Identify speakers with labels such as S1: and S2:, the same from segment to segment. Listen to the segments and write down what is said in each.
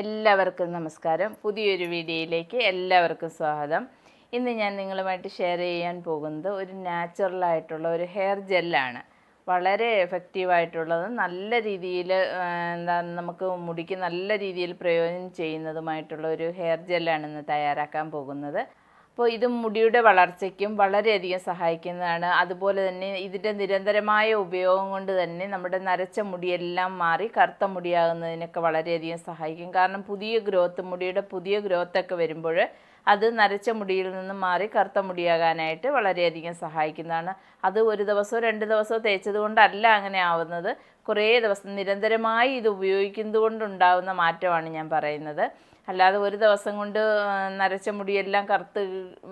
S1: എല്ലാവർക്കും നമസ്കാരം പുതിയൊരു വീഡിയോയിലേക്ക് എല്ലാവർക്കും സ്വാഗതം ഇന്ന് ഞാൻ നിങ്ങളുമായിട്ട് ഷെയർ ചെയ്യാൻ പോകുന്നത് ഒരു നാച്ചുറലായിട്ടുള്ള ഒരു ഹെയർ ജെല്ലാണ് വളരെ എഫക്റ്റീവായിട്ടുള്ളത് നല്ല രീതിയിൽ എന്താ നമുക്ക് മുടിക്ക് നല്ല രീതിയിൽ പ്രയോജനം ചെയ്യുന്നതുമായിട്ടുള്ള ഒരു ഹെയർ ജെല്ലാണ് ഇന്ന് തയ്യാറാക്കാൻ പോകുന്നത് അപ്പോൾ ഇത് മുടിയുടെ വളർച്ചയ്ക്കും വളരെയധികം സഹായിക്കുന്നതാണ് അതുപോലെ തന്നെ ഇതിൻ്റെ നിരന്തരമായ ഉപയോഗം കൊണ്ട് തന്നെ നമ്മുടെ നരച്ച മുടിയെല്ലാം മാറി കറുത്ത മുടിയാകുന്നതിനൊക്കെ വളരെയധികം സഹായിക്കും കാരണം പുതിയ ഗ്രോത്ത് മുടിയുടെ പുതിയ ഗ്രോത്തൊക്കെ വരുമ്പോൾ അത് നരച്ച മുടിയിൽ നിന്ന് മാറി കറുത്ത മുടിയാകാനായിട്ട് വളരെയധികം സഹായിക്കുന്നതാണ് അത് ഒരു ദിവസമോ രണ്ട് ദിവസമോ തേച്ചത് കൊണ്ടല്ല അങ്ങനെ ആവുന്നത് കുറേ ദിവസം നിരന്തരമായി ഇത് ഉപയോഗിക്കുന്നതുകൊണ്ടുണ്ടാകുന്ന മാറ്റമാണ് ഞാൻ പറയുന്നത് അല്ലാതെ ഒരു ദിവസം കൊണ്ട് നരച്ച മുടിയെല്ലാം കറുത്ത്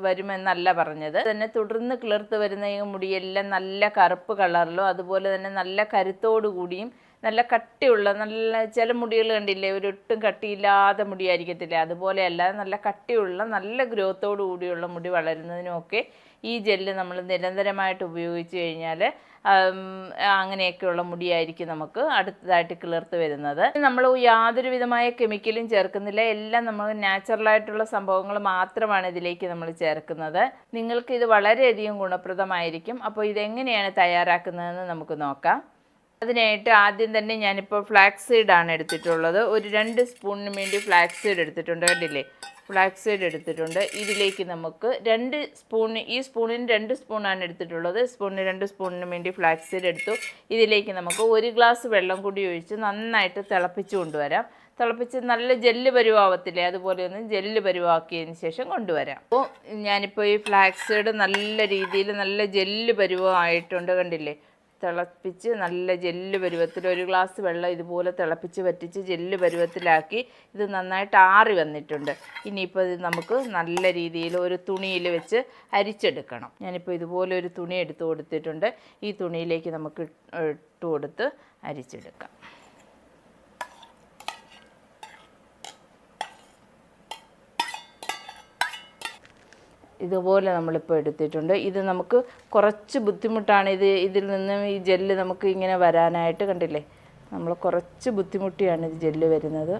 S1: വരുമെന്നല്ല പറഞ്ഞത് തന്നെ തുടർന്ന് കിളിർത്ത് വരുന്ന ഈ മുടിയെല്ലാം നല്ല കറുപ്പ് കളറിലും അതുപോലെ തന്നെ നല്ല കരുത്തോടു കൂടിയും നല്ല കട്ടിയുള്ള നല്ല ചില മുടികൾ കണ്ടില്ലേ ഒരു ഒട്ടും കട്ടിയില്ലാത്ത മുടിയായിരിക്കത്തില്ല അല്ലാതെ നല്ല കട്ടിയുള്ള നല്ല ഗ്രോത്തോടു കൂടിയുള്ള മുടി വളരുന്നതിനുമൊക്കെ ഈ ജെല്ല് നമ്മൾ നിരന്തരമായിട്ട് ഉപയോഗിച്ച് കഴിഞ്ഞാൽ അങ്ങനെയൊക്കെയുള്ള മുടിയായിരിക്കും നമുക്ക് അടുത്തതായിട്ട് കിളിർത്ത് വരുന്നത് നമ്മൾ യാതൊരു വിധമായ കെമിക്കലും ചേർക്കുന്നില്ല എല്ലാം നമ്മൾ നാച്ചുറലായിട്ടുള്ള സംഭവങ്ങൾ മാത്രമാണ് ഇതിലേക്ക് നമ്മൾ ചേർക്കുന്നത് നിങ്ങൾക്ക് ഇത് വളരെയധികം ഗുണപ്രദമായിരിക്കും അപ്പോൾ ഇതെങ്ങനെയാണ് തയ്യാറാക്കുന്നതെന്ന് നമുക്ക് നോക്കാം അതിനായിട്ട് ആദ്യം തന്നെ ഞാനിപ്പോൾ ഫ്ലാക്സ് സീഡാണ് എടുത്തിട്ടുള്ളത് ഒരു രണ്ട് സ്പൂണിന് വേണ്ടി ഫ്ലാക്സ് സീഡ് എടുത്തിട്ടുണ്ട് കണ്ടില്ലേ ഫ്ലാക്സ് സീഡ് എടുത്തിട്ടുണ്ട് ഇതിലേക്ക് നമുക്ക് രണ്ട് സ്പൂണ് ഈ സ്പൂണിന് രണ്ട് സ്പൂണാണ് എടുത്തിട്ടുള്ളത് സ്പൂണിന് രണ്ട് സ്പൂണിന് വേണ്ടി ഫ്ലാക്സ് സീഡ് എടുത്തു ഇതിലേക്ക് നമുക്ക് ഒരു ഗ്ലാസ് വെള്ളം കൂടി ഒഴിച്ച് നന്നായിട്ട് തിളപ്പിച്ച് കൊണ്ടുവരാം തിളപ്പിച്ച് നല്ല ജെല്ല് പരുവാവത്തില്ലേ അതുപോലെ ഒന്ന് ജെല്ല് പരിവാക്കിയതിന് ശേഷം കൊണ്ടുവരാം അപ്പോൾ ഞാനിപ്പോൾ ഈ ഫ്ലാക്സ് സീഡ് നല്ല രീതിയിൽ നല്ല ജെല്ല് പരുവമായിട്ടുണ്ട് കണ്ടില്ലേ തിളപ്പിച്ച് നല്ല ജെല്ല് പരുവത്തിൽ ഒരു ഗ്ലാസ് വെള്ളം ഇതുപോലെ തിളപ്പിച്ച് വറ്റിച്ച് ജെല്ല് പരുവത്തിലാക്കി ഇത് നന്നായിട്ട് ആറി വന്നിട്ടുണ്ട് ഇനിയിപ്പോൾ ഇത് നമുക്ക് നല്ല രീതിയിൽ ഒരു തുണിയിൽ വെച്ച് അരിച്ചെടുക്കണം ഞാനിപ്പോൾ ഇതുപോലെ ഒരു തുണി എടുത്ത് കൊടുത്തിട്ടുണ്ട് ഈ തുണിയിലേക്ക് നമുക്ക് ഇട്ട് കൊടുത്ത് അരിച്ചെടുക്കാം ഇതുപോലെ നമ്മളിപ്പോൾ എടുത്തിട്ടുണ്ട് ഇത് നമുക്ക് കുറച്ച് ബുദ്ധിമുട്ടാണ് ഇത് ഇതിൽ നിന്ന് ഈ ജെല്ല് നമുക്ക് ഇങ്ങനെ വരാനായിട്ട് കണ്ടില്ലേ നമ്മൾ കുറച്ച് ബുദ്ധിമുട്ടിയാണ് ഇത് ജെല്ല് വരുന്നത്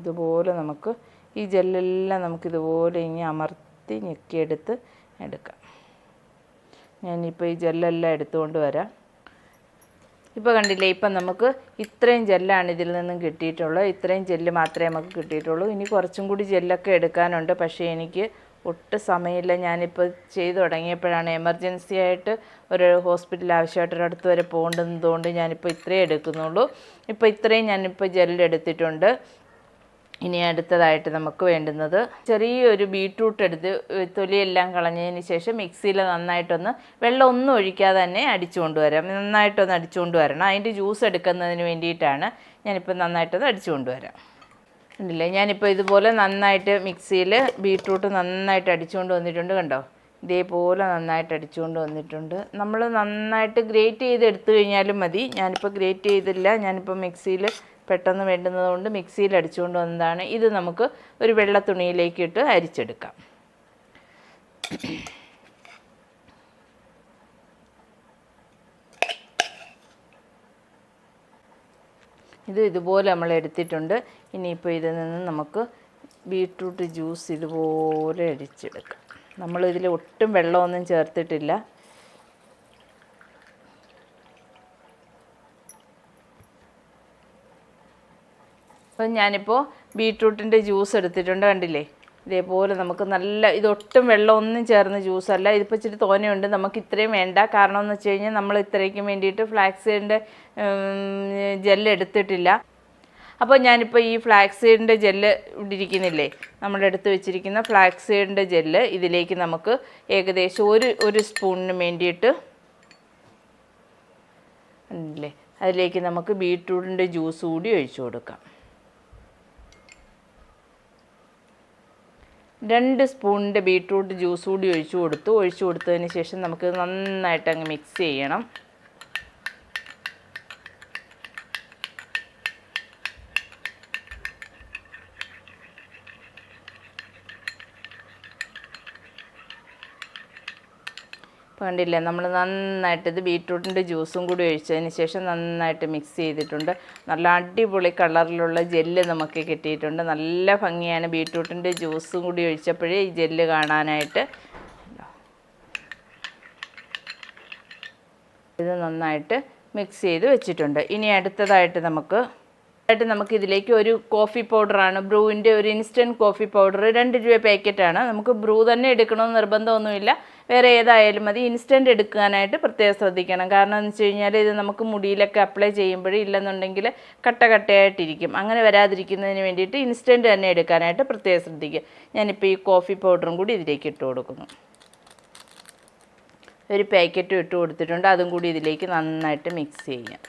S1: ഇതുപോലെ നമുക്ക് ഈ ജെല്ലെല്ലാം നമുക്ക് ഇതുപോലെ ഇനി അമർത്തി ഞെക്കിയെടുത്ത് എടുക്കാം ഞാനിപ്പോൾ ഈ ജെല്ലെല്ലാം എടുത്തുകൊണ്ട് വരാം ഇപ്പോൾ കണ്ടില്ലേ ഇപ്പം നമുക്ക് ഇത്രയും ജെല്ലാണ് ഇതിൽ നിന്നും കിട്ടിയിട്ടുള്ളത് ഇത്രയും ജെല്ല് മാത്രമേ നമുക്ക് കിട്ടിയിട്ടുള്ളൂ ഇനി കുറച്ചും കൂടി ജെല്ലൊക്കെ എടുക്കാനുണ്ട് പക്ഷേ എനിക്ക് ഒട്ടും സമയമില്ല ഞാനിപ്പോൾ ചെയ്തു തുടങ്ങിയപ്പോഴാണ് എമർജൻസി ആയിട്ട് ഒരു ഹോസ്പിറ്റൽ ആവശ്യമായിട്ട് ഒരിടത്ത് വരെ പോകേണ്ടതുകൊണ്ട് ഞാനിപ്പോൾ ഇത്രയേ എടുക്കുന്നുള്ളൂ ഇപ്പോൾ ഇത്രയും ഞാനിപ്പോൾ ജെല്ലെടുത്തിട്ടുണ്ട് ഇനി അടുത്തതായിട്ട് നമുക്ക് വേണ്ടുന്നത് ചെറിയൊരു ബീട്രൂട്ട് എടുത്ത് തൊലിയെല്ലാം കളഞ്ഞതിന് ശേഷം മിക്സിയിൽ നന്നായിട്ടൊന്ന് വെള്ളം ഒന്നും ഒഴിക്കാതെ തന്നെ അടിച്ചു കൊണ്ടുവരാം നന്നായിട്ടൊന്ന് അടിച്ചു കൊണ്ടുവരണം അതിൻ്റെ ജ്യൂസ് എടുക്കുന്നതിന് വേണ്ടിയിട്ടാണ് ഞാനിപ്പോൾ നന്നായിട്ടൊന്ന് അടിച്ചു കൊണ്ടുവരാം ഉണ്ടല്ലേ ഞാനിപ്പോൾ ഇതുപോലെ നന്നായിട്ട് മിക്സിയിൽ ബീട്രൂട്ട് നന്നായിട്ട് അടിച്ചുകൊണ്ട് വന്നിട്ടുണ്ട് കണ്ടോ ഇതേപോലെ നന്നായിട്ട് അടിച്ചുകൊണ്ട് വന്നിട്ടുണ്ട് നമ്മൾ നന്നായിട്ട് ഗ്രേറ്റ് ചെയ്ത് എടുത്തു കഴിഞ്ഞാലും മതി ഞാനിപ്പോൾ ഗ്രേറ്റ് ചെയ്തില്ല ഞാനിപ്പോൾ മിക്സിയിൽ പെട്ടെന്ന് വേണ്ടുന്നത് കൊണ്ട് മിക്സിയിൽ അടിച്ചുകൊണ്ട് വന്നതാണ് ഇത് നമുക്ക് ഒരു വെള്ള തുണിയിലേക്ക് ഇട്ട് അരിച്ചെടുക്കാം ഇത് ഇതുപോലെ നമ്മൾ എടുത്തിട്ടുണ്ട് ഇനിയിപ്പോൾ ഇതിൽ നിന്ന് നമുക്ക് ബീട്രൂട്ട് ജ്യൂസ് ഇതുപോലെ അടിച്ചെടുക്കാം നമ്മളിതിൽ ഒട്ടും വെള്ളമൊന്നും ചേർത്തിട്ടില്ല അപ്പം ഞാനിപ്പോൾ ബീട്രൂട്ടിൻ്റെ ജ്യൂസ് എടുത്തിട്ടുണ്ട് കണ്ടില്ലേ ഇതേപോലെ നമുക്ക് നല്ല ഇതൊട്ടും വെള്ളമൊന്നും ചേർന്ന് ജ്യൂസല്ല ഇതിപ്പോൾ ഇച്ചിരി തോനെയുണ്ട് നമുക്ക് ഇത്രയും വേണ്ട കാരണം എന്ന് വെച്ച് കഴിഞ്ഞാൽ നമ്മൾ ഇത്രയ്ക്കും വേണ്ടിയിട്ട് ഫ്ലാക്സീഡിൻ്റെ ജെല്ല് എടുത്തിട്ടില്ല അപ്പോൾ ഞാനിപ്പോൾ ഈ ഫ്ലാക്സീഡിൻ്റെ ജെല്ല് ഇട്ടിരിക്കുന്നില്ലേ ഇരിക്കുന്നില്ലേ നമ്മളെടുത്ത് വെച്ചിരിക്കുന്ന ഫ്ലാക്സീഡിൻ്റെ ജെല്ല് ഇതിലേക്ക് നമുക്ക് ഏകദേശം ഒരു ഒരു സ്പൂണിന് വേണ്ടിയിട്ട് അല്ലേ അതിലേക്ക് നമുക്ക് ബീട്രൂട്ടിൻ്റെ ജ്യൂസ് കൂടി ഒഴിച്ചു കൊടുക്കാം രണ്ട് സ്പൂണിൻ്റെ ബീട്രൂട്ട് ജ്യൂസ് കൂടി ഒഴിച്ചു കൊടുത്തു ഒഴിച്ചു കൊടുത്തതിന് ശേഷം നമുക്ക് നന്നായിട്ട് അങ്ങ് മിക്സ് ചെയ്യണം കണ്ടില്ലേ നമ്മൾ നന്നായിട്ട് ഇത് ബീട്രൂട്ടിൻ്റെ ജ്യൂസും കൂടി ഒഴിച്ചതിന് ശേഷം നന്നായിട്ട് മിക്സ് ചെയ്തിട്ടുണ്ട് നല്ല അടിപൊളി കളറിലുള്ള ജെല്ല് നമുക്ക് കിട്ടിയിട്ടുണ്ട് നല്ല ഭംഗിയാണ് ബീട്രൂട്ടിൻ്റെ ജ്യൂസും കൂടി ഒഴിച്ചപ്പോഴേ ഈ ജെല്ല് കാണാനായിട്ട് ഇത് നന്നായിട്ട് മിക്സ് ചെയ്ത് വെച്ചിട്ടുണ്ട് ഇനി അടുത്തതായിട്ട് നമുക്ക് ആയിട്ട് നമുക്ക് ഇതിലേക്ക് ഒരു കോഫി പൗഡറാണ് ബ്രൂവിൻ്റെ ഒരു ഇൻസ്റ്റൻറ്റ് കോഫി പൗഡർ രണ്ട് രൂപ പാക്കറ്റാണ് നമുക്ക് ബ്രൂ തന്നെ എടുക്കണമെന്ന് നിർബന്ധമൊന്നുമില്ല വേറെ ഏതായാലും മതി ഇൻസ്റ്റൻറ്റ് എടുക്കാനായിട്ട് പ്രത്യേകം ശ്രദ്ധിക്കണം കാരണം എന്ന് വെച്ച് കഴിഞ്ഞാൽ ഇത് നമുക്ക് മുടിയിലൊക്കെ അപ്ലൈ ചെയ്യുമ്പോൾ ഇല്ലെന്നുണ്ടെങ്കിൽ കട്ട കട്ടയായിട്ടിരിക്കും അങ്ങനെ വരാതിരിക്കുന്നതിന് വേണ്ടിയിട്ട് ഇൻസ്റ്റൻറ്റ് തന്നെ എടുക്കാനായിട്ട് പ്രത്യേകം ശ്രദ്ധിക്കുക ഞാനിപ്പോൾ ഈ കോഫി പൗഡറും കൂടി ഇതിലേക്ക് ഇട്ട് കൊടുക്കുന്നു ഒരു പാക്കറ്റും ഇട്ട് കൊടുത്തിട്ടുണ്ട് അതും കൂടി ഇതിലേക്ക് നന്നായിട്ട് മിക്സ് ചെയ്യാം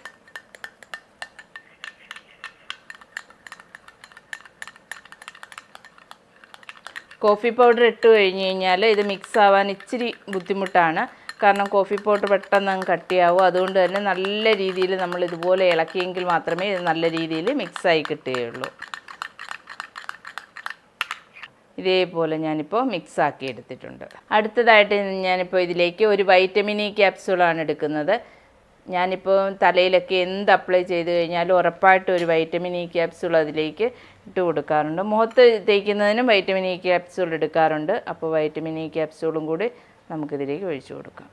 S1: കോഫി പൗഡർ ഇട്ട് കഴിഞ്ഞ് കഴിഞ്ഞാൽ ഇത് മിക്സ് ആവാൻ ഇച്ചിരി ബുദ്ധിമുട്ടാണ് കാരണം കോഫി പൗഡർ പെട്ടെന്ന് അങ്ങ് കട്ടിയാവും അതുകൊണ്ട് തന്നെ നല്ല രീതിയിൽ നമ്മൾ ഇതുപോലെ ഇളക്കിയെങ്കിൽ മാത്രമേ ഇത് നല്ല രീതിയിൽ മിക്സായി കിട്ടുകയുള്ളൂ ഇതേപോലെ ഞാനിപ്പോൾ മിക്സ് ആക്കി എടുത്തിട്ടുണ്ട് അടുത്തതായിട്ട് ഞാനിപ്പോൾ ഇതിലേക്ക് ഒരു വൈറ്റമിൻ ഇ ക്യാപ്സൂളാണ് എടുക്കുന്നത് ഞാനിപ്പോൾ തലയിലൊക്കെ എന്ത് അപ്ലൈ ചെയ്ത് കഴിഞ്ഞാലും ഉറപ്പായിട്ടും ഒരു വൈറ്റമിൻ ഇ ക്യാപ്സ്യൂൾ അതിലേക്ക് ഇട്ട് കൊടുക്കാറുണ്ട് മുഖത്ത് തേക്കുന്നതിനും വൈറ്റമിൻ ഇ ക്യാപ്സ്യൂൾ എടുക്കാറുണ്ട് അപ്പോൾ വൈറ്റമിൻ ഇ ക്യാപ്സ്യൂളും കൂടി നമുക്കിതിലേക്ക് ഒഴിച്ചു കൊടുക്കാം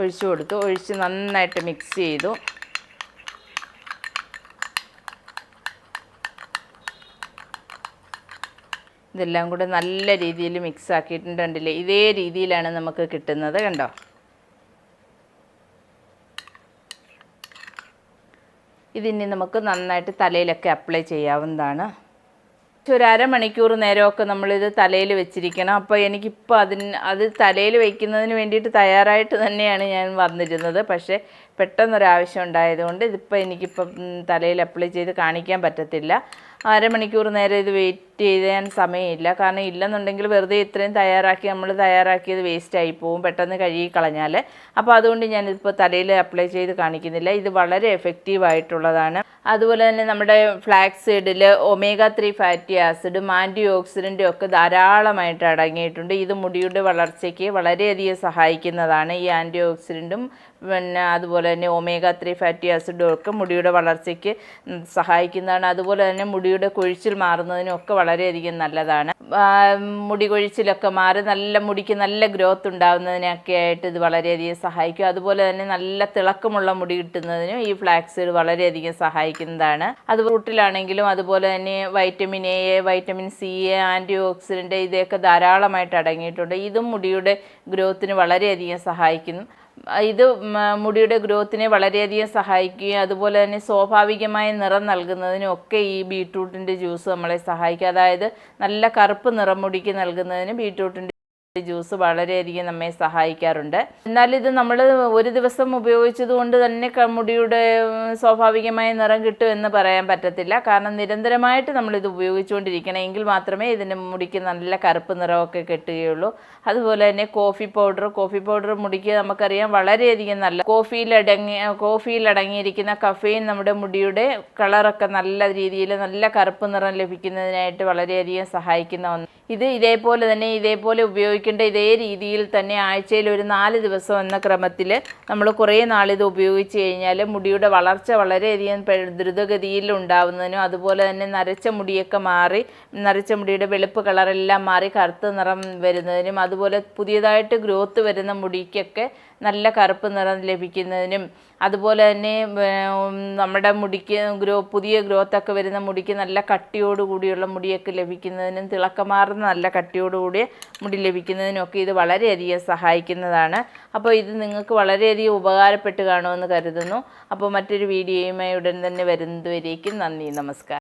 S1: ഒഴിച്ചു കൊടുത്തു ഒഴിച്ച് നന്നായിട്ട് മിക്സ് ചെയ്തു ഇതെല്ലാം കൂടെ നല്ല രീതിയിൽ മിക്സ് ആക്കിയിട്ടുണ്ടല്ലേ ഇതേ രീതിയിലാണ് നമുക്ക് കിട്ടുന്നത് കണ്ടോ ഇതിനി നമുക്ക് നന്നായിട്ട് തലയിലൊക്കെ അപ്ലൈ ചെയ്യാവുന്നതാണ് ഒരു അരമണിക്കൂർ നേരമൊക്കെ നമ്മളിത് തലയിൽ വെച്ചിരിക്കണം അപ്പോൾ എനിക്കിപ്പോൾ അതിന് അത് തലയിൽ വയ്ക്കുന്നതിന് വേണ്ടിയിട്ട് തയ്യാറായിട്ട് തന്നെയാണ് ഞാൻ വന്നിരുന്നത് പക്ഷേ പെട്ടെന്നൊരാവശ്യം ഉണ്ടായതുകൊണ്ട് ഇതിപ്പോൾ എനിക്കിപ്പം തലയിൽ അപ്ലൈ ചെയ്ത് കാണിക്കാൻ പറ്റത്തില്ല അരമണിക്കൂർ നേരം ഇത് വെയിറ്റ് ചെയ്യാൻ സമയമില്ല കാരണം ഇല്ലെന്നുണ്ടെങ്കിൽ വെറുതെ ഇത്രയും തയ്യാറാക്കി നമ്മൾ തയ്യാറാക്കിയത് വേസ്റ്റായി പോവും പെട്ടെന്ന് കഴുകി കളഞ്ഞാൽ അപ്പോൾ അതുകൊണ്ട് ഞാനിതിപ്പോൾ തലയിൽ അപ്ലൈ ചെയ്ത് കാണിക്കുന്നില്ല ഇത് വളരെ എഫക്റ്റീവ് ആയിട്ടുള്ളതാണ് അതുപോലെ തന്നെ നമ്മുടെ ഫ്ലാക്സ് സീഡിൽ ഒമേഗ ത്രീ ഫാറ്റി ആസിഡും ആൻറ്റി ഓക്സിഡൻ്റും ഒക്കെ ധാരാളമായിട്ട് അടങ്ങിയിട്ടുണ്ട് ഇത് മുടിയുടെ വളർച്ചയ്ക്ക് വളരെയധികം സഹായിക്കുന്നതാണ് ഈ ആൻറ്റി ഓക്സിഡൻറ്റും പിന്നെ അതുപോലെ തന്നെ ഒമേഗ ത്രീ ഫാറ്റി ആസിഡും ഒക്കെ മുടിയുടെ വളർച്ചയ്ക്ക് സഹായിക്കുന്നതാണ് അതുപോലെ തന്നെ മുടിയുടെ കൊഴിച്ചിൽ മാറുന്നതിനും ഒക്കെ വളരെയധികം നല്ലതാണ് മുടി കൊഴിച്ചിലൊക്കെ മാറി നല്ല മുടിക്ക് നല്ല ഗ്രോത്ത് ഉണ്ടാകുന്നതിനൊക്കെ ആയിട്ട് ഇത് വളരെയധികം സഹായിക്കും അതുപോലെ തന്നെ നല്ല തിളക്കമുള്ള മുടി കിട്ടുന്നതിനും ഈ ഫ്ലാക്സ് സീഡ് വളരെയധികം സഹായിക്കുന്നതാണ് അത് റൂട്ടിലാണെങ്കിലും അതുപോലെ തന്നെ vitamin A vitamin C a antioxidant ഇതൊക്കെ ധാരാളമായിട്ട് അടങ്ങിയിട്ടുണ്ട് ഇതും മുടിയുടെ ഗ്രോത്തിന് വളരെയധികം സഹായിക്കുന്നു ഇത് മുടിയുടെ ഗ്രോത്തിനെ വളരെയധികം സഹായിക്കുകയും അതുപോലെ തന്നെ സ്വാഭാവികമായ നിറം നൽകുന്നതിനും ഒക്കെ ഈ ബീട്രൂട്ടിൻ്റെ ജ്യൂസ് നമ്മളെ സഹായിക്കും അതായത് നല്ല കറുപ്പ് നിറം മുടിക്ക് നൽകുന്നതിന് ബീട്രൂട്ടിൻ്റെ ജ്യൂസ് വളരെയധികം നമ്മെ സഹായിക്കാറുണ്ട് എന്നാൽ ഇത് നമ്മൾ ഒരു ദിവസം ഉപയോഗിച്ചത് കൊണ്ട് തന്നെ മുടിയുടെ സ്വാഭാവികമായ നിറം കിട്ടും എന്ന് പറയാൻ പറ്റത്തില്ല കാരണം നിരന്തരമായിട്ട് നമ്മളിത് ഉപയോഗിച്ചുകൊണ്ടിരിക്കണം എങ്കിൽ മാത്രമേ ഇതിന് മുടിക്ക് നല്ല കറുപ്പ് നിറമൊക്കെ കിട്ടുകയുള്ളൂ അതുപോലെ തന്നെ കോഫി പൗഡർ കോഫി പൗഡർ മുടിക്ക് നമുക്കറിയാം വളരെയധികം നല്ല കോഫിയിലടങ്ങി കോഫിയിലടങ്ങിയിരിക്കുന്ന കഫേൻ നമ്മുടെ മുടിയുടെ കളറൊക്കെ നല്ല രീതിയിൽ നല്ല കറുപ്പ് നിറം ലഭിക്കുന്നതിനായിട്ട് വളരെയധികം സഹായിക്കുന്ന ഒന്ന് ഇത് ഇതേപോലെ തന്നെ ഇതേപോലെ ഉപയോഗിക്കേണ്ട ഇതേ രീതിയിൽ തന്നെ ആഴ്ചയിൽ ഒരു നാല് ദിവസം എന്ന ക്രമത്തിൽ നമ്മൾ കുറേ നാളിത് ഉപയോഗിച്ച് കഴിഞ്ഞാൽ മുടിയുടെ വളർച്ച വളരെയധികം ദ്രുതഗതിയിൽ ഉണ്ടാവുന്നതിനും അതുപോലെ തന്നെ നരച്ച മുടിയൊക്കെ മാറി നരച്ച മുടിയുടെ വെളുപ്പ് കളറെല്ലാം മാറി കറുത്ത നിറം വരുന്നതിനും അതുപോലെ പുതിയതായിട്ട് ഗ്രോത്ത് വരുന്ന മുടിക്കൊക്കെ നല്ല കറുപ്പ് നിറം ലഭിക്കുന്നതിനും അതുപോലെ തന്നെ നമ്മുടെ മുടിക്ക് ഗ്രോ പുതിയ ഗ്രോത്തൊക്കെ വരുന്ന മുടിക്ക് നല്ല കട്ടിയോടുകൂടിയുള്ള മുടിയൊക്കെ ലഭിക്കുന്നതിനും തിളക്കമാർന്ന നല്ല കട്ടിയോടുകൂടിയ മുടി ലഭിക്കുന്നതിനും ഒക്കെ ഇത് വളരെയധികം സഹായിക്കുന്നതാണ് അപ്പോൾ ഇത് നിങ്ങൾക്ക് വളരെയധികം ഉപകാരപ്പെട്ട് കാണുമെന്ന് കരുതുന്നു അപ്പോൾ മറ്റൊരു വീഡിയോയുമായി ഉടൻ തന്നെ വരുന്നതുവരേക്കും നന്ദി നമസ്കാരം